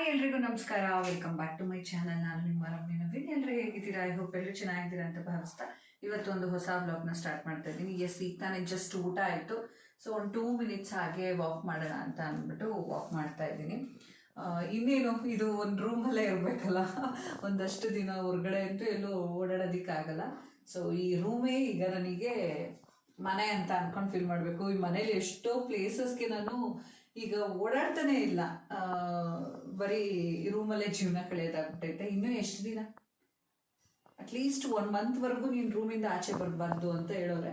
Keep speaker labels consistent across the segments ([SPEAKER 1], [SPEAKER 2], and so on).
[SPEAKER 1] Hi ಎಲ್ರಿಗೂ ನಮಸ್ಕಾರ. Welcome back to my channel ನಾನು ನಿಮ್ಮ ರಮ್ಯ ನವೀನ್. ಎಲ್ಲರೂ ಹೇಗಿದ್ದೀರಾ? ಐ ಹೋಪ್ ಎಲ್ಲರೂ ಚೆನ್ನಾಗಿದ್ದೀರಾ ಅಂತ ಭಾವಿಸ್ತಾ ಇವತ್ತು ಒಂದು ಹೊಸ ಬ್ಲಾಗ್ನ ಸ್ಟಾರ್ಟ್ ಮಾಡ್ತಾ ಇದ್ದೀನಿ. ಎಸ್ ಈಗ ತಾನೇ ಜಸ್ಟ್ ಊಟ ಆಯಿತು. ಸೊ ಒಂದು ಟೂ ಮಿನಿಟ್ಸ್ ಹಾಗೆ ವಾಕ್ ಮಾಡೋಣ ಅಂತ ಅಂದ್ಬಿಟ್ಟು ವಾಕ್ ಮಾಡ್ತಾ ಇದ್ದೀನಿ. ಇನ್ನೇನು, ಇದು ಒಂದು ರೂಮಲ್ಲೇ ಇರಬೇಕಲ್ಲ. ಒಂದಷ್ಟು ದಿನ ಹೊರಗಡೆ ಅಂತೂ ಎಲ್ಲೂ ಓಡಾಡೋದಕ್ಕಾಗಲ್ಲ. ಸೊ ಈ ರೂಮೇ ಈಗ ನನಗೆ ಮನೆ ಅಂತ ಅನ್ಕೊಂಡು ಫೀಲ್ ಮಾಡಬೇಕು. ಈ ಮನೇಲಿ ಎಷ್ಟೋ ಪ್ಲೇಸಸ್ಗೆ ನಾನು ಈಗ ಓಡಾಡ್ತಾನೆ ಇಲ್ಲ. ಬರೀ ರೂಮಲ್ಲೇ ಜೀವನ ಕಳೆಯೋದಾಗ್ಬಿಟ್ಟೈತೆ ಇನ್ನೂ ಎಷ್ಟು ದಿನ? ಅಟ್ಲೀಸ್ಟ್ ಒನ್ ಮಂತ್ವರೆಗೂ ನೀನು ರೂಮಿಂದ ಆಚೆ ಬರಬಾರ್ದು ಅಂತ ಹೇಳೋರೆ.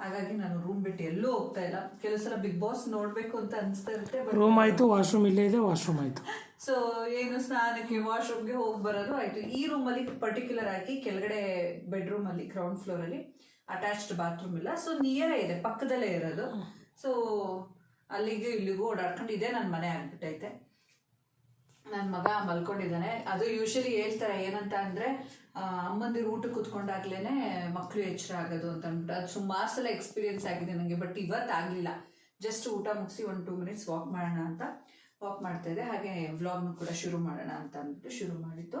[SPEAKER 1] ಹಾಗಾಗಿ ನಾನು ರೂಮ್ ಬಿಟ್ಟು ಎಲ್ಲೂ ಹೋಗ್ತಾ ಇಲ್ಲ. ಕೆಲವು ಸಲ ಬಿಗ್ ಬಾಸ್ ನೋಡ್ಬೇಕು ಅಂತ ಅನಿಸ್ತಾ ಇರುತ್ತೆ
[SPEAKER 2] ರೂಮ್ ಆಯಿತು ವಾಶ್ರೂಮ್ ಇಲ್ಲೇ ಇದೆ ವಾಶ್ರೂಮ್ ಆಯಿತು.
[SPEAKER 1] ಸೊ ಏನು ಸ್ನಾನಕ್ಕೆ ವಾಶ್ರೂಮ್ಗೆ ಹೋಗಿ ಬರೋದು ಆಯ್ತು. ಈ ರೂಮಲ್ಲಿ ಪರ್ಟಿಕ್ಯುಲರ್ ಆಗಿ ಕೆಳಗಡೆ ಬೆಡ್ರೂಮಲ್ಲಿ ಗ್ರೌಂಡ್ ಫ್ಲೋರ್ ಅಲ್ಲಿ ಅಟ್ಯಾಚ್ಡ್ ಬಾತ್ರೂಮ್ ಇಲ್ಲ. ಸೊ ನಿಯರೇ ಇದೆ ಪಕ್ಕದಲ್ಲೇ ಇರೋದು. ಸೊ ಅಲ್ಲಿಗೂ ಇಲ್ಲಿಗೂ ಓಡಾಡ್ಕೊಂಡು ಇದೇ ನನ್ನ ಮನೆ ಆಗ್ಬಿಟ್ಟೈತೆ. ನನ್ನ ಮಗ ಮಲ್ಕೊಂಡಿದ್ದಾನೆ. ಅದು ಯೂಶಲಿ ಹೇಳ್ತಾರೆ ಏನಂತ ಅಂದ್ರೆ ಅಮ್ಮಂದಿರು ಊಟ ಕೂತ್ಕೊಂಡಾಗ್ಲೇನೆ ಮಕ್ಕಳು ಎಚ್ಚರ ಆಗೋದು ಅಂತ ಅಂದ್ಬಿಟ್ಟು. ಅದು ಸುಮಾರು ಸಲ ಎಕ್ಸ್ಪೀರಿಯನ್ಸ್ ಆಗಿದೆ ನನಗೆ ಬಟ್ ಇವತ್ತು ಆಗಲಿಲ್ಲ. ಜಸ್ಟ್ ಊಟ ಮುಗಿಸಿ ಒಂದು ಟೂ ಮಿನಿಟ್ಸ್ ವಾಕ್ ಮಾಡೋಣ ಅಂತ ವಾಕ್ ಮಾಡ್ತಾ ಇದೆ. ಹಾಗೆ ವ್ಲಾಗ್ನು ಕೂಡ ಶುರು ಮಾಡೋಣ ಅಂತ ಅಂದ್ಬಿಟ್ಟು ಶುರು ಮಾಡಿದ್ದು.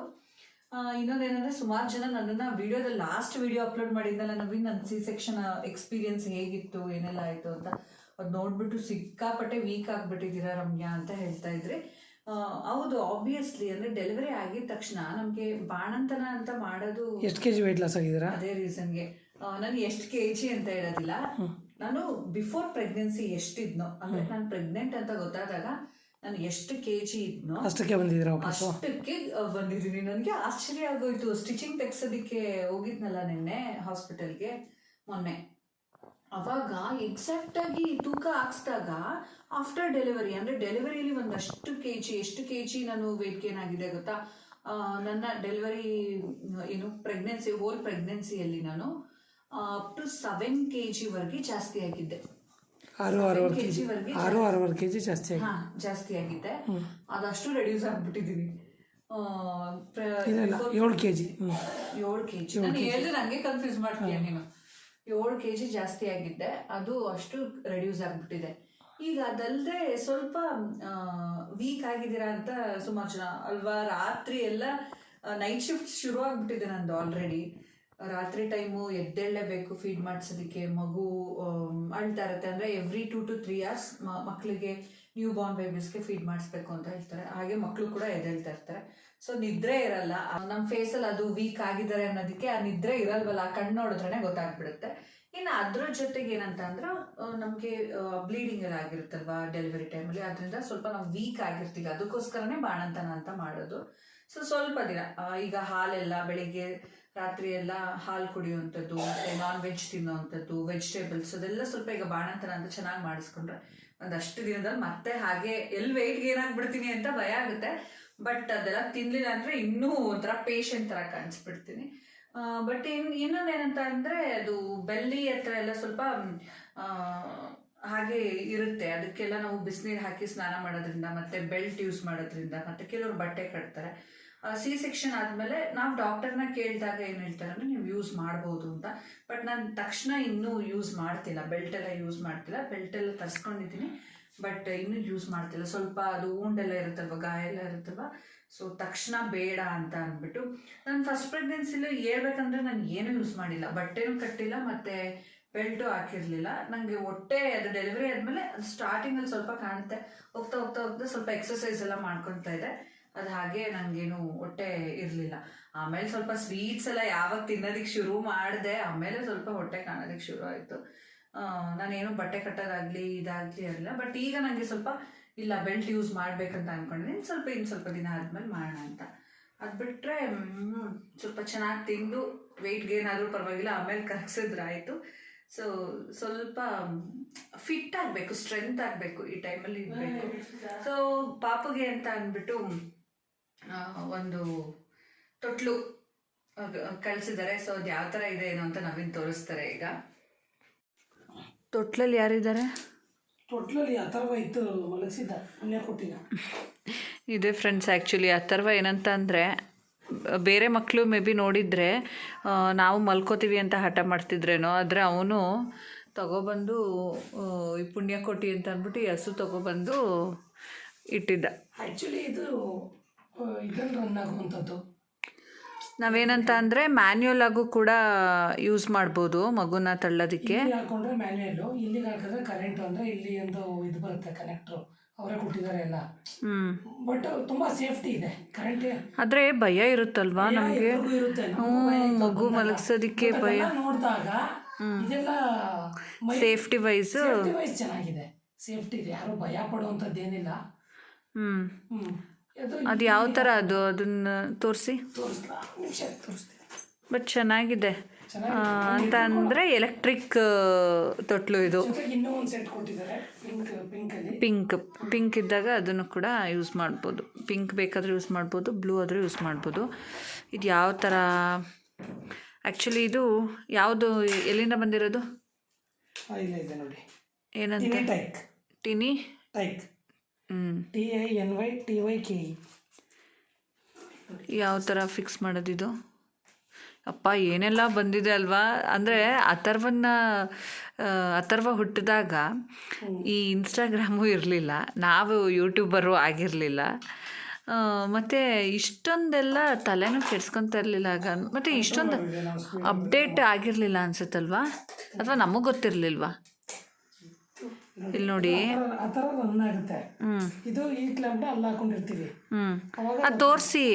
[SPEAKER 1] ಇನ್ನೊಂದೇನಂದ್ರೆ ಸುಮಾರು ಜನ ನನ್ನನ್ನ ವಿಡಿಯೋದಲ್ಲಿ ಲಾಸ್ಟ್ ವಿಡಿಯೋ ಅಪ್ಲೋಡ್ ಮಾಡಿದ್ದಲ್ಲ ನವೀನ್ ನನ್ನ ಸಿ ಸೆಕ್ಷನ್ ಎಕ್ಸ್ಪೀರಿಯನ್ಸ್ ಹೇಗಿತ್ತು ಏನೆಲ್ಲ ಆಯಿತು ಅಂತ ಅದು ನೋಡ್ಬಿಟ್ಟು ಸಿಕ್ಕಾಪಟ್ಟೆ ವೀಕ್ ಆಗ್ಬಿಟ್ಟಿದ್ದೀರಾ ರಮ್ಯಾ ಅಂತ ಹೇಳ್ತಾ ಇದ್ರಿ. ಹೌದು ಆಬ್ವಿಯಸ್ಲಿ ಅಂದ್ರೆ ಡೆಲಿವರಿ ಆಗಿದ ತಕ್ಷಣ ನಮಗೆ ಬಾಣಂತನ ಅಂತ ಮಾಡೋದು
[SPEAKER 2] ಎಷ್ಟು ಕೆ ಜಿ ವೆಯ್ಟ್ ಲಾಸ್ ಆಗಿದ್ದೀರಾ?
[SPEAKER 1] ಅದೇ ರೀಸನ್ಗೆ ನಾನು ಎಷ್ಟು ಕೆ ಜಿ ಅಂತ ಹೇಳೋದಿಲ್ಲ. ನಾನು ಬಿಫೋರ್ ಪ್ರೆಗ್ನೆನ್ಸಿ ಎಷ್ಟಿದ್ನೋ ಅಂದ್ರೆ ನಾನು ಪ್ರೆಗ್ನೆಂಟ್ ಅಂತ ಗೊತ್ತಾದಾಗ ನಾನು ಎಷ್ಟು ಕೆ ಜಿ ಇದ್ನೋ
[SPEAKER 2] ಅಷ್ಟಕ್ಕೆ ಬಂದಿದ್ದೀರಾ
[SPEAKER 1] ಅಷ್ಟಕ್ಕೆ ಬಂದಿದ್ದೀನಿ. ನನಗೆ ಆಶ್ಚರ್ಯ ಆಗೋಯ್ತು. ಸ್ಟಿಚಿಂಗ್ ತೆಗ್ಸೋದಕ್ಕೆ ಹೋಗಿದ್ನಲ್ಲ ನಿನ್ನೆ ಹಾಸ್ಪಿಟಲ್ಗೆ ಮೊನ್ನೆ. ಅವಾಗ ಎಕ್ಸಾಕ್ಟ್ ಆಗಿ ತೂಕ ಹಾಕ್ಸ್ದಾಗ ಆಫ್ಟರ್ ಡೆಲಿವರಿ ಅಂದ್ರೆ ಡೆಲಿವರಿಯಲ್ಲಿ ಒಂದಷ್ಟು ಕೆ ಜಿ ಎಷ್ಟು ಕೆ ಜಿ ನಾನು ವೇಟ್ ಗೇನ್ ಆಗಿದೆ ಗೊತ್ತಾ? ನನ್ನ ಡೆಲಿವರಿ ಏನು ಪ್ರೆಗ್ನೆನ್ಸಿ ಹೋಲ್ ಪ್ರೆಗ್ನೆನ್ಸಿಯಲ್ಲಿ ನಾನು ಅಪ್ ಟು ಸೆವೆನ್ ಕೆ ಜಿವರೆಗೆ ಜಾಸ್ತಿ ಆಗಿದ್ದೆ.
[SPEAKER 2] ಆರು ಆರೂವರೆ ಕೆ ಜಿ ಆರು ಆರೂವರೆ ಕೆ ಜಿ ಜಾಸ್ತಿ ಆಗಿ
[SPEAKER 1] ಹಾ ಜಾಸ್ತಿ ಆಗಿದೆ. ಅದಷ್ಟು ರೆಡ್ಯೂಸ್ ಆಗ್ಬಿಟ್ಟಿದೀನಿ ಆ, ಪ್ರ-
[SPEAKER 2] ಇಲ್ಲ ಇಲ್ಲ ಏಳು ಕೆ ಜಿ
[SPEAKER 1] ಏಳು ಕೆ ಜಿ ನಾನು ಹೇಳಿದ್ರೆ ನಂಗೆ ಕನ್ಫ್ಯೂಸ್ ಮಾಡ್ತೀಯ ನೀನು. ಏಳು ಕೆ ಜಿ ಜಾಸ್ತಿ ಆಗಿದ್ದೆ ಅದು ಅಷ್ಟು ರೆಡ್ಯೂಸ್ ಆಗ್ಬಿಟ್ಟಿದೆ. ಈಗ ಅದಲ್ದೆ ಸ್ವಲ್ಪ ವೀಕ್ ಆಗಿದ್ದೀರಾ ಅಂತ ಸುಮಾರು ಜನ ಅಲ್ವಾ? ರಾತ್ರಿ ಎಲ್ಲ ನೈಟ್ ಶಿಫ್ಟ್ ಶುರು ಆಗ್ಬಿಟ್ಟಿದೆ ನಂದು ಆಲ್ರೆಡಿ ರಾತ್ರಿ ಟೈಮು ಎದ್ದೇಳಲೇಬೇಕು ಫೀಡ್ ಮಾಡಿಸೋದಕ್ಕೆ. ಮಗು ಅಳ್ತಾ ಇರುತ್ತೆ. ಅಂದರೆ every two to three hours ಮಕ್ಕಳಿಗೆ ನ್ಯೂ ಬಾರ್ನ್ ಬೇಬೀಸ್ಗೆ ಫೀಡ್ ಮಾಡಿಸ್ಬೇಕು ಅಂತ ಹೇಳ್ತಾರೆ. ಹಾಗೆ ಮಕ್ಕಳು ಕೂಡ ಎದ್ದೇಳ್ತಾ ಇರ್ತಾರೆ. ಸೊ ನಿದ್ರೆ ಇರಲ್ಲ. ನಮ್ಮ ಫೇಸಲ್ಲಿ ಅದು ವೀಕ್ ಆಗಿದ್ದಾರೆ ಅನ್ನೋದಕ್ಕೆ ಆ ನಿದ್ರೆ ಇರಲ್ವಲ್ಲ, ಆ ಕಣ್ಣು ನೋಡಿದ್ರೆ ಗೊತ್ತಾಗ್ಬಿಡುತ್ತೆ. ಇನ್ನು ಅದ್ರ ಜೊತೆಗೆ ಏನಂತ ಅಂದ್ರೆ ನಮಗೆ ಬ್ಲೀಡಿಂಗ್ ಎಲ್ಲ ಆಗಿರುತ್ತಲ್ವಾ ಡೆಲಿವರಿ ಟೈಮಲ್ಲಿ ಅದರಿಂದ ಸ್ವಲ್ಪ ನಾವು ವೀಕ್ ಆಗಿರ್ತೀವಿ. ಅದಕ್ಕೋಸ್ಕರನೇ ಬಾಣಂತನ ಅಂತ ಮಾಡೋದು. ಸೊ ಸ್ವಲ್ಪ ದಿನ. ಈಗ ಹಾಲೆಲ್ಲ ಬೆಳಿಗ್ಗೆ ರಾತ್ರಿ ಎಲ್ಲ ಹಾಲು ಕುಡಿಯುವಂಥದ್ದು, ಮತ್ತೆ ನಾನ್ ವೆಜ್ ತಿನ್ನುವಂಥದ್ದು ವೆಜಿಟೇಬಲ್ಸ್ ಅದೆಲ್ಲ ಸ್ವಲ್ಪ ಈಗ ಬಾಣಂತನ ಅಂತ ಚೆನ್ನಾಗಿ ಮಾಡಿಸ್ಕೊಂಡ್ರೆ ಒಂದಷ್ಟು ದಿನದಲ್ಲಿ ಮತ್ತೆ ಹಾಗೆ ಎಲ್ಲಿ ವೆಯ್ಟ್ ಗೇನ್ ಆಗ್ಬಿಡ್ತೀನಿ ಅಂತ ಭಯ ಆಗುತ್ತೆ. ಬಟ್ ಅದೆಲ್ಲ ತಿನ್ಲಿಲ್ಲ ಅಂದ್ರೆ ಇನ್ನೂ ಒಂಥರ ಪೇಷಂಟ್ ತರ ಕಾಣಿಸ್ಬಿಡ್ತೀನಿ. ಬಟ್ ಇನ್ ಇನ್ನೊಂದೇನಂತ ಅಂದ್ರೆ ಅದು ಬೆಲ್ಲಿ ಹತ್ರ ಎಲ್ಲ ಸ್ವಲ್ಪ ಹಾಗೆ ಇರುತ್ತೆ. ಅದಕ್ಕೆಲ್ಲ ನಾವು ಬಿಸಿನೀರು ಹಾಕಿ ಸ್ನಾನ ಮಾಡೋದ್ರಿಂದ ಮತ್ತೆ ಬೆಲ್ಟ್ ಯೂಸ್ ಮಾಡೋದ್ರಿಂದ ಮತ್ತೆ ಕೆಲವರು ಬಟ್ಟೆ ಕಟ್ತಾರೆ. ಸಿ ಸೆಕ್ಷನ್ ಆದಮೇಲೆ ನಾವು ಡಾಕ್ಟರ್ನ ಕೇಳಿದಾಗ ಏನು ಹೇಳ್ತಾರೆ ಅಂದ್ರೆ ನೀವು ಯೂಸ್ ಮಾಡ್ಬೋದು ಅಂತ. ಬಟ್ ನಾನು ತಕ್ಷಣ ಇನ್ನೂ ಯೂಸ್ ಮಾಡ್ತಿಲ್ಲ. ಬೆಲ್ಟ್ ಎಲ್ಲ ಯೂಸ್ ಮಾಡ್ತಿಲ್ಲ. ಬೆಲ್ಟ್ ಎಲ್ಲ ತರಿಸ್ಕೊಂಡಿದ್ದೀನಿ. ಬಟ್ ಇನ್ನೂ ಯೂಸ್ ಮಾಡ್ತಿಲ್ಲ. ಸ್ವಲ್ಪ ಅದು ಊಂಡೆಲ್ಲ ಇರುತ್ತಲ್ವ, ಗಾಯ ಎಲ್ಲ ಇರುತ್ತಲ್ವ? ಸೊ ತಕ್ಷಣ ಬೇಡ ಅಂತ ಅಂದ್ಬಿಟ್ಟು ನಾನು ಫಸ್ಟ್ ಪ್ರೆಗ್ನೆನ್ಸಿಲಿ ಹೇಳ್ಬೇಕಂದ್ರೆ ನಾನು ಏನೂ ಯೂಸ್ ಮಾಡಿಲ್ಲ. ಬಟ್ಟೆನೂ ಕಟ್ಟಿಲ್ಲ, ಮತ್ತೆ ಬೆಲ್ಟು ಹಾಕಿರಲಿಲ್ಲ. ನನಗೆ ಹೊಟ್ಟೆ ಅದು ಡೆಲಿವರಿ ಆದಮೇಲೆ ಅದು ಸ್ಟಾರ್ಟಿಂಗಲ್ಲಿ ಸ್ವಲ್ಪ ಕಾಣುತ್ತೆ. ಹೋಗ್ತಾ ಹೋಗ್ತಾ ಹೋಗ್ತಾ ಸ್ವಲ್ಪ ಎಕ್ಸಸೈಸ್ ಎಲ್ಲ ಮಾಡ್ಕೊತಾ ಇದೆ ಅದು ಹಾಗೆ ನನಗೇನು ಹೊಟ್ಟೆ ಇರಲಿಲ್ಲ. ಆಮೇಲೆ ಸ್ವಲ್ಪ ಸ್ವೀಟ್ಸ್ ಎಲ್ಲ ಯಾವಾಗ ತಿನ್ನೋದಕ್ಕೆ ಶುರು ಮಾಡಿದೆ ಆಮೇಲೆ ಸ್ವಲ್ಪ ಹೊಟ್ಟೆ ಕಾಣೋದಕ್ಕೆ ಶುರು ಆಯಿತು. ನಾನೇನು ಬಟ್ಟೆ ಕಟ್ಟೋದಾಗ್ಲಿ ಇದಾಗ್ಲಿ ಇರಲಿಲ್ಲ ಬಟ್ ಈಗ ನನಗೆ ಸ್ವಲ್ಪ ಇಲ್ಲ ಬೆಲ್ಟ್ ಯೂಸ್ ಮಾಡ್ಬೇಕಂತ ಅನ್ಕೊಂಡಿದ್ದೀನಿ ಸ್ವಲ್ಪ ಇನ್ನು ಸ್ವಲ್ಪ ದಿನ ಆದ್ಮೇಲೆ ಮಾಡೋಣ ಅಂತ. ಅದು ಬಿಟ್ಟರೆ ಸ್ವಲ್ಪ ಚೆನ್ನಾಗಿ ತಿಂದು ವೆಯ್ಟ್ ಗೇನ್ ಆದರೂ ಪರವಾಗಿಲ್ಲ ಆಮೇಲೆ ಕರಗಿಸಿದ್ರೆ ಆಯಿತು. ಸೊ ಸ್ವಲ್ಪ ಫಿಟ್ ಆಗಬೇಕು ಸ್ಟ್ರೆಂತ್ ಆಗಬೇಕು ಈ ಟೈಮಲ್ಲಿ ಇರಬೇಕು. ಸೊ ಪಾಪುಗೆ ಅಂತ ಅಂದ್ಬಿಟ್ಟು ಒಂದು ತೊಟ್ಲು ಕಳಿಸಿದ್ದಾರೆ. ಸೊ ಅದು ಯಾವ ಥರ ಇದೆ ಏನು ಅಂತ ನವೀನ್ ತೋರಿಸ್ತಾರೆ ಈಗ. ತೊಟ್ಲಲ್ಲಿ ಯಾರಿದ್ದಾರೆ?
[SPEAKER 2] ತೊಟ್ಲಲ್ಲಿ ಅಥರ್ವ ಇತ್ತು ಮಲಗಿಸಿದ್ದ ಕೊಟ್ಟಿದ್ದ.
[SPEAKER 1] ಇದೆ ಫ್ರೆಂಡ್ಸ್ ಆ್ಯಕ್ಚುಲಿ ಅಥರ್ವ ಏನಂತ ಅಂದರೆ ಬೇರೆ ಮಕ್ಕಳು ಮೇ ಬಿ ನೋಡಿದರೆ ನಾವು ಮಲ್ಕೋತೀವಿ ಅಂತ ಹಠ ಮಾಡ್ತಿದ್ರೇನೋ ಆದರೆ ಅವನು ತಗೊಬಂದು ಈ ಪುಣ್ಯಕೋಟಿ ಅಂತ ಅಂದ್ಬಿಟ್ಟು ಈ ಹಸು ತಗೊಬಂದು ಇಟ್ಟಿದ್ದ.
[SPEAKER 2] ಆ್ಯಕ್ಚುಲಿ ಇದು ಇದ್ರಲ್ಲಿ ರನ್ ಆಗುವಂಥದ್ದು?
[SPEAKER 1] ನಾವೇನಂತ ಅಂದರೆ ಮ್ಯಾನ್ಯುಯಲ್ ಆಗು ಕೂಡ ಯೂಸ್ ಮಾಡ್ಬೋದು ಮಗುನ ತಳ್ಳೋದಕ್ಕೆ.
[SPEAKER 2] ಇಲ್ಲಿ ಹಾಕೊಂಡ್ರೆ ಮ್ಯಾನ್ಯಲ್ಲು ಇಲ್ಲಿಗೆ ಹಾಕಿದ್ರೆ ಕರೆಂಟ್ ಅಂದರೆ ಇಲ್ಲಿ ಒಂದು ಇದು ಬರುತ್ತೆ ಕನೆಕ್ಟ್ರು ಅವರೇ ಕೊಟ್ಟಿದ್ದಾರೆ ಎಲ್ಲ.
[SPEAKER 1] ಹ್ಞೂ
[SPEAKER 2] ಬಟ್ ತುಂಬಾ ಸೇಫ್ಟಿ ಇದೆ. ಕರೆಂಟ್
[SPEAKER 1] ಆದರೆ ಭಯ ಇರುತ್ತಲ್ವಾ ನಮಗೆ?
[SPEAKER 2] ಇರುತ್ತೆ.
[SPEAKER 1] ಹ್ಞೂ ಮಗು ಮಲಗ್ಸೋದಕ್ಕೆ ಭಯ.
[SPEAKER 2] ನೋಡಿದಾಗ ಇದೆಲ್ಲ
[SPEAKER 1] ಸೇಫ್ಟಿ ವೈಸ್
[SPEAKER 2] ಚೆನ್ನಾಗಿದೆ. ಸೇಫ್ಟಿ ಇದೆ. ಯಾರು ಭಯ ಪಡುವಂಥದ್ದು ಏನಿಲ್ಲ
[SPEAKER 1] ಹ್ಞೂ
[SPEAKER 2] ಹ್ಮ್. ಅದು
[SPEAKER 1] ಯಾವ ಥರ ಅದು? ಅದನ್ನು ತೋರಿಸಿ. ಬಟ್ ಚೆನ್ನಾಗಿದೆ. ಅಂತ ಅಂದರೆ ಎಲೆಕ್ಟ್ರಿಕ್ ತೊಟ್ಲು ಇದು.
[SPEAKER 2] ಪಿಂಕ್
[SPEAKER 1] ಪಿಂಕ್ ಇದ್ದಾಗ ಅದನ್ನು ಕೂಡ ಯೂಸ್ ಮಾಡ್ಬೋದು. ಪಿಂಕ್ ಬೇಕಾದರೂ ಯೂಸ್ ಮಾಡ್ಬೋದು ಬ್ಲೂ ಆದರೂ ಯೂಸ್ ಮಾಡ್ಬೋದು. ಇದು ಯಾವ ಥರ ಆ್ಯಕ್ಚುಲಿ ಇದು ಯಾವುದು ಎಲ್ಲಿಂದ ಬಂದಿರೋದು? ಏನಂತ?
[SPEAKER 2] Tiny? Tyke. T I N Y T Y K E
[SPEAKER 1] ಯಾವ ಥರ ಫಿಕ್ಸ್ ಮಾಡೋದಿದು? ಅಪ್ಪ ಏನೆಲ್ಲ ಬಂದಿದೆ ಅಲ್ವಾ? ಅಂದರೆ ಅಥರ್ವನ್ನ ಅಥರ್ವ ಹುಟ್ಟಿದಾಗ ಈ ಇನ್ಸ್ಟಾಗ್ರಾಮು ಇರಲಿಲ್ಲ. ನಾವು ಯೂಟ್ಯೂಬರು ಆಗಿರಲಿಲ್ಲ. ಮತ್ತು ಇಷ್ಟೊಂದೆಲ್ಲ ತಲೆನೂ ಕೆಡ್ಸ್ಕೊತಾ ಇರಲಿಲ್ಲ ಆಗ. ಮತ್ತು ಇಷ್ಟೊಂದು ಅಪ್ಡೇಟ್ ಆಗಿರಲಿಲ್ಲ ಅನ್ಸುತ್ತಲ್ವಾ? ಅಥವಾ ನಮಗೆ ಗೊತ್ತಿರಲಿಲ್ವಾ? ಇಲ್ಲಿ ನೋಡಿ.
[SPEAKER 2] ಆ ಥರ ರನ್ ಆಗುತ್ತೆ ಇದು ಈ ಕ್ಲಬ್ನ ಅಲ್ಲಿ ಹಾಕೊಂಡಿರ್ತೀವಿ.
[SPEAKER 1] ಹ್ಞೂ ಅದು ತೋರಿಸಿ.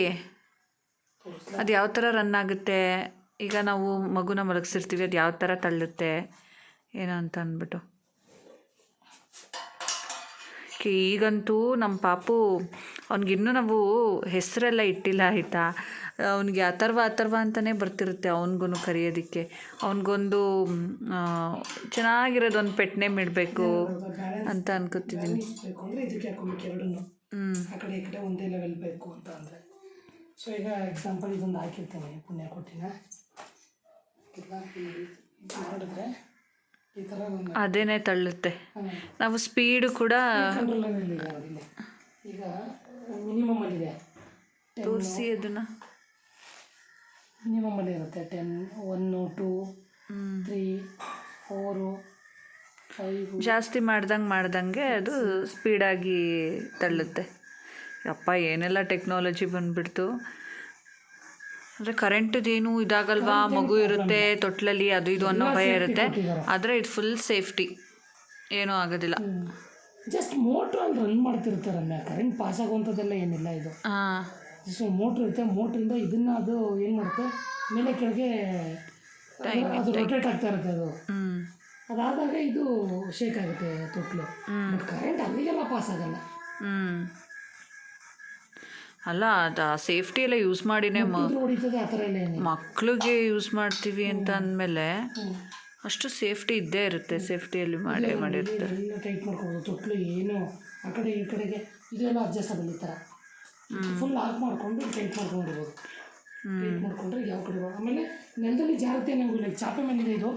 [SPEAKER 1] ಅದು ಯಾವ ಥರ ರನ್ ಆಗುತ್ತೆ? ಈಗ ನಾವು ಮಗುನ ಮಲಗಿಸಿರ್ತೀವಿ ಅದು ಯಾವ ಥರ ತಳ್ಳುತ್ತೆ? ಏನೋ ಅಂತ ಅಂದ್ಬಿಟ್ಟು. ಈಗಂತೂ ನಮ್ಮ ಪಾಪು ಅವ್ನಿಗಿನ್ನೂ ನಾವು ಹೆಸರೆಲ್ಲ ಇಟ್ಟಿಲ್ಲ ಆಯಿತಾ? ಅವನಿಗೆ ಅಥರ್ವ ಅಥರ್ವ ಅಂತಲೇ ಬರ್ತಿರುತ್ತೆ ಅವನಿಗೂ ಕರೆಯೋದಕ್ಕೆ. ಅವನಿಗೊಂದು ಚೆನ್ನಾಗಿರೋದು ಒಂದು ಪೆಟ್ ನೇಮ್ ಇಡಬೇಕು ಅಂತ ಅನ್ಕೋತಿದ್ದೀನಿ.
[SPEAKER 2] ಆ ಕಡೆ ಈ ಕಡೆ ಒಂದೇ ಲೆವೆಲ್ ಬೇಕು ಅಂತ ಅಂದರೆ. ಸೊ ಈಗ ಎಕ್ಸಾಂಪಲ್ ಇದೊಂದು ಹಾಕಿರ್ತೀನಿ ಪುಣ್ಯ ಕೊಟ್ಟಿನ. ಮಾಡಿದ್ರೆ
[SPEAKER 1] ಅದೇನೇ ತಳ್ಳುತ್ತೆ. ನಾವು ಸ್ಪೀಡ್ ಕೂಡ
[SPEAKER 2] ಈಗ ಮಿನಿಮಮ್ ಅಲ್ಲಿದೆ
[SPEAKER 1] ತೋರಿಸಿ ಅದನ್ನು.
[SPEAKER 2] ಮಿನಿಮಮ್ ಅಲ್ಲಿ ಇರುತ್ತೆ. Ten one two three four five
[SPEAKER 1] ಜಾಸ್ತಿ ಮಾಡ್ದಂಗೆ ಮಾಡ್ದಂಗೆ ಅದು ಸ್ಪೀಡಾಗಿ ತಳ್ಳುತ್ತೆ. ಅಪ್ಪ ಏನೆಲ್ಲ ಟೆಕ್ನಾಲಜಿ ಬಂದ್ಬಿಡ್ತು. ಅಂದರೆ ಕರೆಂಟದೇನು ಇದಾಗಲ್ವಾ? ಮಗು ಇರುತ್ತೆ ತೊಟ್ಲಲ್ಲಿ ಅದು ಇದು ಅನ್ನೋ ಭಯ ಇರುತ್ತೆ. ಆದರೆ ಇದು ಫುಲ್ ಸೇಫ್ಟಿ ಏನೂ ಆಗೋದಿಲ್ಲ.
[SPEAKER 2] ಜಸ್ಟ್ ಮೋಟ್ರ್ ಅಲ್ಲಿ ರನ್ ಮಾಡ್ತಿರ್ತಾರೆ ಕರೆಂಟ್ ಪಾಸ್ ಆಗುವಂಥದ್ದೆಲ್ಲ ಏನಿಲ್ಲ ಇದು.
[SPEAKER 1] ಹಾಂ.
[SPEAKER 2] ಜಸ್ಟ್ ಮೋಟ್ರ್ ಇರುತ್ತೆ. ಮೋಟ್ರಿಂದ ಇದನ್ನ ಅದು ಏನು ಮಾಡುತ್ತೆ? ಮೇಲೆ ಕೆಳಗೆ ಅದು- ರೊಟೇಟ್ ಆಗ್ತಾ ಇರುತ್ತೆ ಅದು. ಅದಾದಾಗ ಇದು ಶೇಕ್ ಆಗುತ್ತೆ ತೊಟ್ಲು. ಬಟ್ ಕರೆಂಟ್ ಅಲ್ಲಿಗೆಲ್ಲ ಪಾಸ್ ಆಗಲ್ಲ.
[SPEAKER 1] ಹ್ಞೂ ಅಲ್ಲ ಅದು ಸೇಫ್ಟಿ ಎಲ್ಲ ಯೂಸ್ ಮಾಡಿನೇ
[SPEAKER 2] ಮಕ್ಕಳಿಗೆ ಆ ಥರ
[SPEAKER 1] ಯೂಸ್ ಮಾಡ್ತೀವಿ ಅಂತ ಅಂದಮೇಲೆ ಅಷ್ಟು ಸೇಫ್ಟಿ ಇದ್ದೇ ಇರುತ್ತೆ ಸೇಫ್ಟಿಯಲ್ಲಿ ಮಾಡೇ ಮಾಡಿರುತ್ತೆ
[SPEAKER 2] ಎಲ್ಲ ಟೈಟ್ ಮಾಡ್ಕೋಬೋದು. ತೊಟ್ಲು ಏನು ಆ ಕಡೆ ಈ ಕಡೆಗೆ ಇದೆಲ್ಲ ಅಡ್ಜಸ್ಟಬಲ್ ಈ ಥರ. ಫುಲ್ ಆಫ್ ಮಾಡಿಕೊಂಡು ಟೈಟ್ ಮಾಡ್ಕೊಂಡಿರ್ಬೋದು ಟೈಟ್ ಮಾಡ್ಕೊಂಡ್ರೆ ಯಾವ ಕಡೆ. ಆಮೇಲೆ ನೆಲದಲ್ಲಿ ಜಾರತ್ತೆ ನಂಗೆ ಈಗ ಚಾಪೆ ಮೇಲಿದೆ ಇದು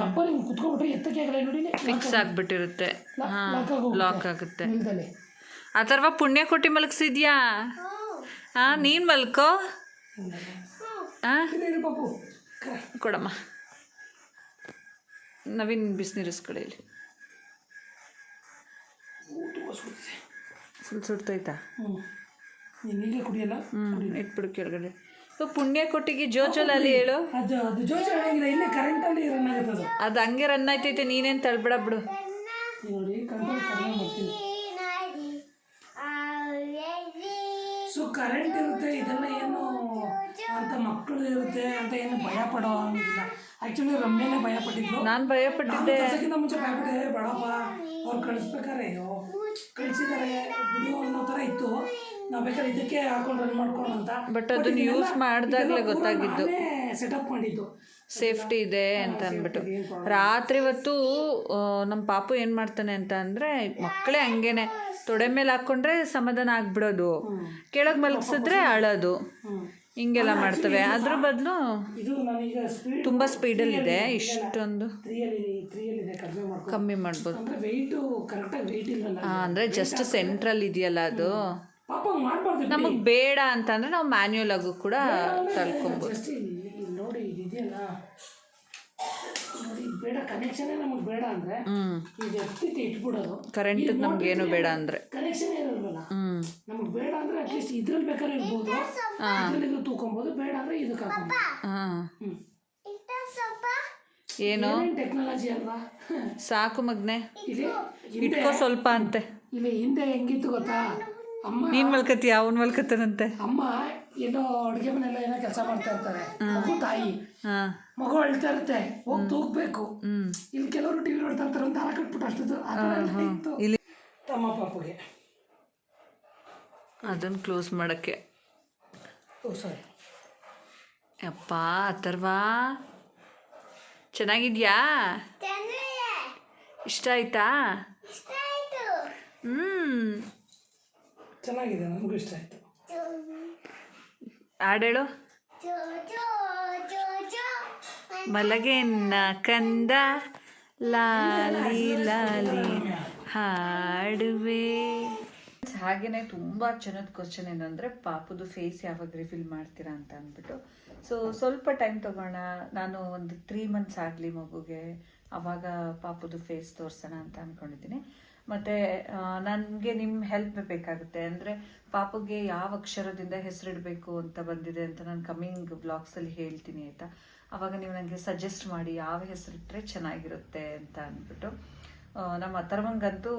[SPEAKER 2] ರಬ್ಬರ್ ಹಿಂಗೆ ಕುತ್ಕೊಂಡ್ಬಿಟ್ರೆ ಎತ್ತಕ್ಕೆ ಆಗಲ್ಲ ನೋಡಿ
[SPEAKER 1] ಫಿಕ್ಸ್ ಆಗಿಬಿಟ್ಟಿರುತ್ತೆ.
[SPEAKER 2] ಲಾಕ್
[SPEAKER 1] ಆಗುತ್ತೆ.
[SPEAKER 2] ನೆಲದಲ್ಲಿ.
[SPEAKER 1] ಅಥರ್ವ ಪುಣ್ಯ ಕೊಟ್ಟಿ ಮಲಗಿಸಿದ್ಯಾ? ಹಾಂ ನೀನು ಮಲ್ಕೋ. ಹಾಂ ಕೊಡಮ್ಮ. ನವೀನ್ ಬಿಸಿನೀರಿಸ್ಕೊಡಿ ಇಲ್ಲಿ.
[SPEAKER 2] ತುಂಬ ಸುಡ್ತಿದೆ
[SPEAKER 1] ಫುಲ್ ಸುಡ್ತೈತಾ ಇಟ್ಬಿಡು ಕೆಳಗಡೆ. ಪುಣ್ಯ ಕೊಟ್ಟಿಗೆ ಜೋಜೋಲಲ್ಲಿ ಹೇಳು.
[SPEAKER 2] ಅದು ಇಲ್ಲೇ
[SPEAKER 1] ಹಂಗೆ ರನ್ ಆಯ್ತೈತೆ ನೀನೇನು ತಳ್ಬಿಡ ಬಿಡು.
[SPEAKER 2] ನೋಡಿ ಸೊ ಕರೆಂಟ್ ಇರುತ್ತೆ ಇದೆಲ್ಲ ಏನು ಅಂತ ಮಕ್ಕಳು ಇರುತ್ತೆ ಅಂತ ಏನು ಭಯ ಪಡೋ ಹಂಗಿಲ್ಲ. ಆ್ಯಕ್ಚುಲಿ ರಮ್ಯನೇ ಭಯ ಪಟ್ಟಿದ್ಲು
[SPEAKER 1] ನಾನು ಭಯಪಟ್ಟಿದ್ದೆ
[SPEAKER 2] ಕಳ್ಸೋಕ್ಕಿಂತ ಮುಂಚೆ ಭಯ ಪಟ್ಟಿದ್ದೆ ಬೇಡಪ್ಪ ಅವ್ರು ಕಳಿಸ್ಬೇಕಾರೆ ಅಯ್ಯೋ ಕಳಿಸಿದ್ದಾರೆ ಬಿಡು ಅನ್ನೋ ಥರ ಇತ್ತು. ನಾವು ಬೇಕಾದ್ರೆ ಇದಕ್ಕೆ ಹಾಕೊಂಡು ರನ್ ಮಾಡ್ಕೊಂಡು ಅಂತ.
[SPEAKER 1] ಬಟ್ ಅದನ್ನ ಯೂಸ್ ಮಾಡಿದಾಗಲೇ ಗೊತ್ತಾಗಿದ್ದು.
[SPEAKER 2] ಸೆಟಪ್ ಮಾಡಿದ್ದು.
[SPEAKER 1] ಸೇಫ್ಟಿ ಇದೆ ಅಂತ ಅಂದ್ಬಿಟ್ಟು. ರಾತ್ರಿ ಹೊತ್ತು ನಮ್ಮ ಪಾಪು ಏನು ಮಾಡ್ತಾನೆ ಅಂತ ಅಂದರೆ ಮಕ್ಕಳೇ ಹಂಗೇನೆ. ತೊಡೆ ಮೇಲೆ ಹಾಕ್ಕೊಂಡ್ರೆ ಸಮಾಧಾನ ಆಗ್ಬಿಡೋದು. ಕೆಳಗೆ ಮಲಗಿಸಿದ್ರೆ ಅಳೋದು. ಹಿಂಗೆಲ್ಲ ಮಾಡ್ತವೆ. ಅದ್ರ ಬದಲು ತುಂಬ ಸ್ಪೀಡಲ್ಲಿದೆ. ಇಷ್ಟೊಂದು ಕಮ್ಮಿ ಮಾಡ್ಬೋದು.
[SPEAKER 2] ಅಂದರೆ
[SPEAKER 1] ಜಸ್ಟ್ ಸೆಂಟ್ರಲ್ ಇದೆಯಲ್ಲ ಅದು. ನಮಗೆ ಬೇಡ ಅಂತಂದರೆ ನಾವು ಮ್ಯಾನ್ಯುಯಲ್ ಆಗು ಕೂಡ ತಳ್ಕೊಬೋದು
[SPEAKER 2] ಜಸ್ಟ್ ಇಲ್ಲಿ ಇಲ್ಲಿ ನೋಡಿ ಇದು ಇದೆಯಲ್ಲ ನೋಡಿ ಇದು ಬೇಡ ಕನೆಕ್ಷನ್ ನಮಗೆ ಬೇಡ ಅಂದ್ರೆ ಈಗ ಎತ್ತಿ ಇಟ್ಬಿಡೋದು.
[SPEAKER 1] ಕರೆಂಟ್ ನಮ್ಗೇನು ಬೇಡ ಅಂದ್ರೆ.
[SPEAKER 2] ಕನೆಕ್ಷನ್ ಇರಲ್ವಲ್ಲ. ನಮಗೆ ಬೇಡ ಅಂದ್ರೆ ಅಟ್ಲೀಸ್ಟ್ ಇದ್ರಲ್ಲಿ ಬೇಕಾದ್ರೆ ಇರ್ಬೋದು. ಇದ್ರಲ್ಲಿ ತೂಕೊಂಬೋದು ಬೇಡ ಅಂದ್ರೆ ಇದಕ್ಕೆ ಹಾಕೊಂಡು
[SPEAKER 1] ಏನು?
[SPEAKER 2] ಟೆಕ್ನಾಲಜಿ ಅಲ್ವಾ?
[SPEAKER 1] ಸಾಕು ಮಗ್ನೆ. ಇಟ್ಕೋ ಸ್ವಲ್ಪ ಅಂತೆ.
[SPEAKER 2] ಇಲ್ಲಿ ಹಿಂದೆ ಹೆಂಗಿತ್ತು ಗೊತ್ತಾ? ಅಮ್ಮ
[SPEAKER 1] ನೀನ್ ಮಲ್ಕತಿ ಅವನ್ ಮಲ್ಕತ್ತನಂತೆ.
[SPEAKER 2] ಅಮ್ಮ ಏನೋ ಅಡುಗೆ ಮನೆಯಲ್ಲ ಏನೋ ಕೆಲಸ ಮಾಡ್ತಾ ಇರ್ತಾರೆ. ಮಗು ತಾಯಿ.
[SPEAKER 1] ಹಾ.
[SPEAKER 2] ಮಗು ಅಳ್ತಾ ಇರುತ್ತೆ. ಹೋಗಿ ತೂಗ್ಬೇಕು. ಇಲ್ಲಿ ಕೆಲವರು ಟಿವಿ ನೋಡ್ತಾ ಇರ್ತಾರೆ ಒಂದು ದಾರ ಕಟ್ಬಿಟ್ಟು ಅಷ್ಟು
[SPEAKER 1] ಇಲ್ಲಿ
[SPEAKER 2] ತಮ್ಮ ಪಾಪುಗೆ.
[SPEAKER 1] ಅದನ್ನ ಕ್ಲೋಸ್ ಮಾಡಕ್ಕೆ.
[SPEAKER 2] ಓ ಸಾರಿ
[SPEAKER 1] ಅಪ್ಪ ಅಥರ್ವಾ. ಚೆನ್ನಾಗಿದ್ಯಾ? ಇಷ್ಟ ಆಯ್ತಾ? ಹ್ಞೂ
[SPEAKER 2] ಚೆನ್ನಾಗಿದೆ ನಮಗೂ ಇಷ್ಟ ಆಯಿತು.
[SPEAKER 1] ಹಾಡೇಳು ಮಲಗೆನ್ನ ಕಂದ ಲಾಲಿ ಲಾಲಿ ಹಾಡುವೆ. ಹಾಗೇನೆ ತುಂಬಾ ಚೆನ್ನದ ಕ್ವಶನ್ ಏನಂದ್ರೆ ಪಾಪುದು ಫೇಸ್ ಯಾವಾಗ ರಿಫಿಲ್ ಮಾಡ್ತೀರಾ ಅಂತ ಅಂದ್ಬಿಟ್ಟು. ಸೊ ಸ್ವಲ್ಪ ಟೈಮ್ ತಗೋಣ. ನಾನು ಒಂದು ತ್ರೀ ಮಂತ್ಸ್ ಆಗಲಿ ಮಗುಗೆ. ಅವಾಗ ಪಾಪುದು ಫೇಸ್ ತೋರ್ಸೋಣ ಅಂತ ಅನ್ಕೊಂಡಿದ್ದೀನಿ. ಮತ್ತೆ ನನಗೆ ನಿಮ್ಮ ಹೆಲ್ಪ್ ಬೇಕಾಗುತ್ತೆ. ಅಂದರೆ ಪಾಪುಗೆ ಯಾವ ಅಕ್ಷರದಿಂದ ಹೆಸರಿಡಬೇಕು ಅಂತ ಬಂದಿದೆ ಅಂತ ನಾನು ಕಮ್ಮಿಂಗ್ ಬ್ಲಾಗ್ಸಲ್ಲಿ ಹೇಳ್ತೀನಿ ಆಯಿತಾ? ಅವಾಗ ನೀವು ನನಗೆ ಸಜೆಸ್ಟ್ ಮಾಡಿ ಯಾವ ಹೆಸರಿಟ್ರೆ ಚೆನ್ನಾಗಿರುತ್ತೆ ಅಂತ ಅಂದ್ಬಿಟ್ಟು. ನಮ್ಮ ಅಥರ್ವಂಗಂತೂ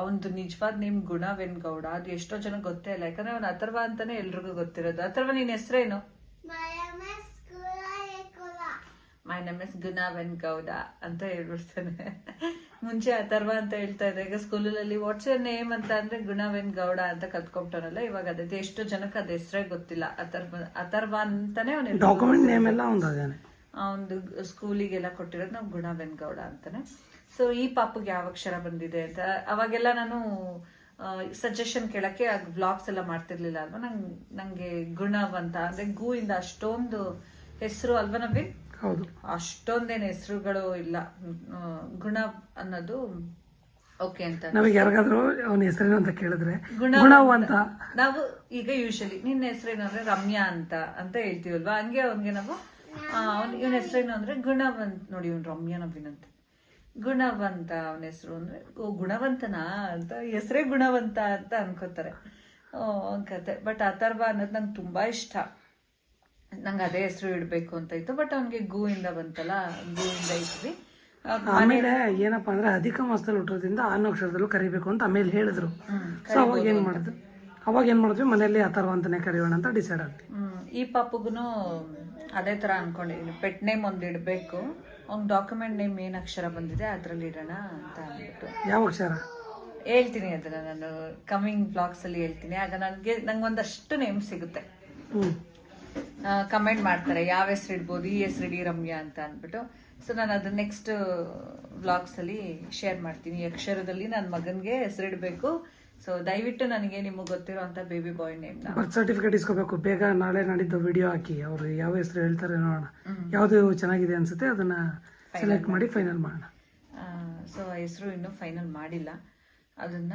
[SPEAKER 1] ಅವನದು ನಿಜವಾದ ನೇಮ್ ಗುಣವೆನ್ ಗೌಡ ಅದು ಎಷ್ಟೋ ಜನ ಗೊತ್ತೇ ಇಲ್ಲ. ಯಾಕಂದ್ರೆ ಅವನ ಅಥರ್ವ ಅಂತಾನೆ ಎಲ್ರಿಗೂ ಗೊತ್ತಿರೋದು. ಅಥರ್ವ ನಿನ್ನ ಹೆಸರೇನು? ಮೈ ನಮ್ ಎಸ್ ಗುಣವೆನ್ ಗೌಡ ಅಂತ ಹೇಳ್ಬಿಡ್ತಾನೆ. ಮುಂಚೆ ಅಥರ್ವ ಅಂತ ಹೇಳ್ತಾ ಇದ್ದೆ. ಈಗ ಸ್ಕೂಲಲ್ಲಿ ವಾಟ್ಸ್ ಯರ್ ನೇಮ್ ಅಂತ ಅಂದ್ರೆ ಗುಣವೆನ್ ಗೌಡ ಅಂತ ಕಲ್ತ್ಕೊಂಡ್ತಾನಲ್ಲ ಇವಾಗ ಅದೇ ಎಷ್ಟು ಜನಕ್ಕೆ ಅದ ಹೆಸರೇ ಗೊತ್ತಿಲ್ಲ. ಅಥರ್ವ ಅಥರ್ವ ಅಂತಾನೆ ಅವನ
[SPEAKER 2] ಡಾಕ್ಯುಮೆಂಟ್ ನೇಮ್ ಎಲ್ಲ ಒಂದು
[SPEAKER 1] ಸ್ಕೂಲಿಗೆಲ್ಲ ಕೊಟ್ಟಿರೋದು ನಾವು ಗುಣ ವೆನ್ಗೌಡ ಅಂತಾನೆ. ಸೊ ಈ ಪಾಪಗೆ ಯಾವ ಅಕ್ಷರ ಬಂದಿದೆ ಅಂತ ಅವಾಗೆಲ್ಲ ನಾನು ಸಜೆಷನ್ ಕೇಳಕ್ಕೆ ಬ್ಲಾಗ್ಸ್ ಎಲ್ಲ ಮಾಡ್ತಿರ್ಲಿಲ್ಲ ಅಲ್ವಾ? ನಂಗೆ ನಂಗೆ ಅಂತ ಅಂದ್ರೆ ಗು ಇಂದ ಅಷ್ಟೊಂದು ಹೆಸರು ಅಲ್ವಾ ನವೀನ್
[SPEAKER 2] ಹೌದು.
[SPEAKER 1] ಅಷ್ಟೊಂದೇನು ಹೆಸರುಗಳು ಇಲ್ಲ. ಗುಣ ಅನ್ನೋದು ಓಕೆ ಅಂತ
[SPEAKER 2] ನಮಗೆ ಯಾರಿಗಾದ್ರೂ ಅವನ ಹೆಸರೇನು ಅಂತ ಕೇಳಿದ್ರೆ
[SPEAKER 1] ಗುಣ
[SPEAKER 2] ಗುಣವಂತ
[SPEAKER 1] ನಾವು ಈಗ ಯೂಶಲಿ ನಿನ್ನ ಹೆಸರೇನು ಅಂದ್ರೆ ರಮ್ಯಾ ಅಂತ ಅಂತ ಹೇಳ್ತೀವಲ್ವಾ? ಹಂಗೆ ಅವನ್ಗೆ ನಾವು ಅವನ್ ಇವನ ಹೆಸರೇನು ಅಂದ್ರೆ ಗುಣವಂತ. ನೋಡಿ ಇವನ್ ರಮ್ಯಾನ ವಿನಂತ ಅಂತ ಗುಣವಂತ ಅವನ ಹೆಸರು ಅಂದ್ರೆ ಓ ಗುಣವಂತನಾ ಅಂತ ಹೆಸರೇ ಗುಣವಂತ ಅಂತ ಅನ್ಕೋತಾರೆ. ಓ ಕತೆ. ಬಟ್ ಅಥರ್ವ ಅನ್ನೋದು ನಂಗೆ ತುಂಬಾ ಇಷ್ಟ. ನಂಗೆ ಅದೇ ಹೆಸರು ಇಡಬೇಕು ಅಂತ ಇತ್ತು ಬಟ್ ಅವನಿಗೆ ಗೂ ಇಂದ ಬಂತಲ್ಲ ಗೂ ಇಂದ ಇಟ್ವಿ ಆ,
[SPEAKER 2] ಆಮೇಲೆ ಏನಪ್ಪಾ ಅಂದ್ರೆ ಅಧಿಕ ಮಾಸದಲ್ಲಿ ಹುಟ್ಟೋದ್ರಿಂದ ಆನು ಅಕ್ಷರದಲ್ಲೂ ಕರಿಬೇಕು ಅಂತ ಆಮೇಲೆ ಹೇಳಿದ್ರು. ಸೊ ಅವಾಗ ಏನ್ ಮಾಡಿದ್ರು ಅವಾಗ ಏನ್ ಮಾಡಿದ್ವಿ? ಮನೆಯಲ್ಲಿ ಅಥರ್ವ ಅಂತಾನೆ ಕರೆಯೋಣ ಅಂತ ಡಿಸೈಡ್ ಆಗ್ತೀವಿ.
[SPEAKER 1] ಹ್ಮ್, ಈ ಪಾಪುಗೂ ಅದೇ ತರ ಅನ್ಕೊಂಡಿದ್ದೀನಿ ಪೆಟ್ ನೇಮ್ ಒಂದು ಇಡಬೇಕು. ಅವ್ನ ಡಾಕ್ಯುಮೆಂಟ್ ನೇಮ್ ಏನ್ ಅಕ್ಷರ ಬಂದಿದೆ ಅದ್ರಲ್ಲಿ ಇಡೋಣ ಅಂತ ಅಂದ್ಬಿಟ್ಟು.
[SPEAKER 2] ಯಾವ ಅಕ್ಷರ?
[SPEAKER 1] ಹೇಳ್ತೀನಿ ಅದನ್ನ ನಾನು. ಕಮಿಂಗ್ ಬ್ಲಾಗ್ಸ್ ಅಲ್ಲಿ ಹೇಳ್ತೀನಿ. ಆಗ ನನಗೆ ನಂಗೆ ಒಂದಷ್ಟು ನೇಮ್ ಸಿಗುತ್ತೆ. ಕಮೆಂಟ್ ಮಾಡ್ತಾರೆ. ಯಾವ ಹೆಸರು ಇಡ್ಬೋದು ಈ ಹೆಸರು ಇಡಿ ರಮ್ಯಾ ಅಂತ ಅಂದ್ಬಿಟ್ಟು. ಸೊ ನಾನು ಅದನ್ನ ನೆಕ್ಸ್ಟ್ ವ್ಲಾಗ್ಸ್ ಅಲ್ಲಿ ಶೇರ್ ಮಾಡ್ತೀನಿ. ಅಕ್ಷರದಲ್ಲಿ ನನ್ನ ಮಗನಿಗೆ ಹೆಸರಿಡಬೇಕು. ಸೊ ದಯವಿಟ್ಟು ನನಗೆ ನಿಮಗೆ ಗೊತ್ತಿರೋಂಥ baby boy name
[SPEAKER 2] birth certificate ಇಸ್ಕೋಬೇಕು. ಬೇಗ ನಾಳೆ ನಾಡಿದ್ದು ವಿಡಿಯೋ ಹಾಕಿ. ಅವರು ಯಾವ ಹೆಸರು ಹೇಳ್ತಾರೆ ನೋಡೋಣ. ಯಾವುದು ಚೆನ್ನಾಗಿದೆ ಅನ್ಸುತ್ತೆ ಅದನ್ನ ಸೆಲೆಕ್ಟ್ ಮಾಡಿ ಫೈನಲ್ ಮಾಡೋಣ.
[SPEAKER 1] ಸೊ ಆ ಹೆಸರು ಇನ್ನೂ ಫೈನಲ್ ಮಾಡಿಲ್ಲ. ಅದನ್ನ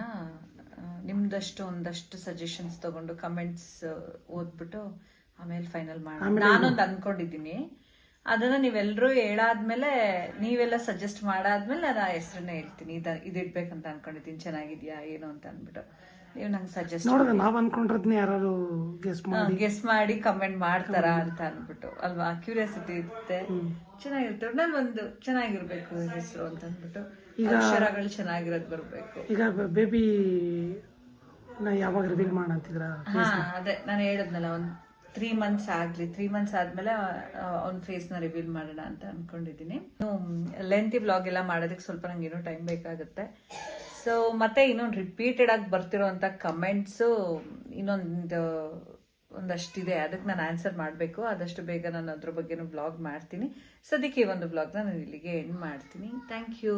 [SPEAKER 1] ನಿಮ್ದಷ್ಟು ಒಂದಷ್ಟು ಸಜೆಷನ್ಸ್ ತಗೊಂಡು ಕಮೆಂಟ್ಸ್ ಓದ್ಬಿಟ್ಟು ಆಮೇಲೆ ಫೈನಲ್ ಮಾಡೋಣ. ನಾನೊಂದು ಅನ್ಕೊಂಡಿದ್ದೀನಿ. ಅದನ್ನ ನೀವೆಲ್ಲರೂ ಹೇಳಾದ್ಮೇಲೆ ನೀವೆಲ್ಲ ಸಜೆಸ್ಟ್ ಮಾಡಾದ್ಮೇಲೆ ನಾನು ಆ ಹೆಸರನ್ನ ಹೇಳ್ತೀನಿ. ಇದು ಇದಿಡ್ಬೇಕಂತ ಅನ್ಕೊಂಡಿದ್ದೀನಿ. ಚೆನ್ನಾಗಿದ್ಯಾ ಏನು ಅಂತ ಅಂದ್ಬಿಟ್ಟು. ನೀವು ನಂಗೆ ಸಜೆಸ್ಟ್
[SPEAKER 2] ನೋಡೋಣ ನಾವು ಅನ್ಕೊಂಡಿರೋದ್ನ ಯಾರು ಗೆಸ್ ಮಾಡಿ.
[SPEAKER 1] ಗೆಸ್ ಮಾಡಿ ಕಮೆಂಟ್ ಮಾಡ್ತಾರಾ ಅಂತ ಅಂದ್ಬಿಟ್ಟು. ಅಲ್ವಾ? ಕ್ಯೂರಿಯಾಸಿಟಿ ಇರುತ್ತೆ. ಚೆನ್ನಾಗಿರುತ್ತೆ. ಒಟ್ನಲ್ಲಿ ಒಂದು ಚೆನ್ನಾಗಿರ್ಬೇಕು ಹೆಸರು ಅಂತ ಅಂದ್ಬಿಟ್ಟು. ಅಕ್ಷರಗಳು ಚೆನ್ನಾಗಿರೋದು ಬರ್ಬೇಕು.
[SPEAKER 2] ಈಗ ಬೇಬಿ ನಾ ಯಾವಾಗ ರಿವೀಲ್ ಮಾಡೋಣ ಅಂತಿದ್ರ
[SPEAKER 1] ಅದೇ. ನಾನು ಹೇಳಿದ್ನಲ್ಲ ಒಂದ್ ತ್ರೀ ಮಂತ್ಸ್ ಆಗ್ಲಿ ತ್ರೀ ಮಂತ್ಸ್ ಆದ್ಮೇಲೆ ಅವ್ನ ಫೇಸ್ನ ರಿವೀಲ್ ಮಾಡೋಣ ಅಂತ ಅನ್ಕೊಂಡಿದೀನಿ ಲೆಂತಿ ಬ್ಲಾಗ್ ಎಲ್ಲ ಮಾಡೋದಕ್ಕೆ ಸ್ವಲ್ಪ ನಂಗೆ ಏನೋ ಟೈಮ್ ಬೇಕಾಗುತ್ತೆ. ಸೊ ಮತ್ತೆ ಇನ್ನೊಂದು ರಿಪೀಟೆಡ್ ಆಗಿ ಬರ್ತಿರೋಂಥ ಕಮೆಂಟ್ಸು ಇನ್ನೊಂದು, ಒಂದಷ್ಟಿದೆ. ಅದಕ್ಕೆ ನಾನು ಆನ್ಸರ್ ಮಾಡಬೇಕು. ಆದಷ್ಟು ಬೇಗ ನಾನು ಅದ್ರ ಬಗ್ಗೆನೂ ಬ್ಲಾಗ್ ಮಾಡ್ತೀನಿ. ಸದ್ಯಕ್ಕೆ ಈ ಒಂದು ಬ್ಲಾಗ್ನ ನಾನು ಇಲ್ಲಿಗೆ ಎಂಡ್ ಮಾಡ್ತೀನಿ. Thank you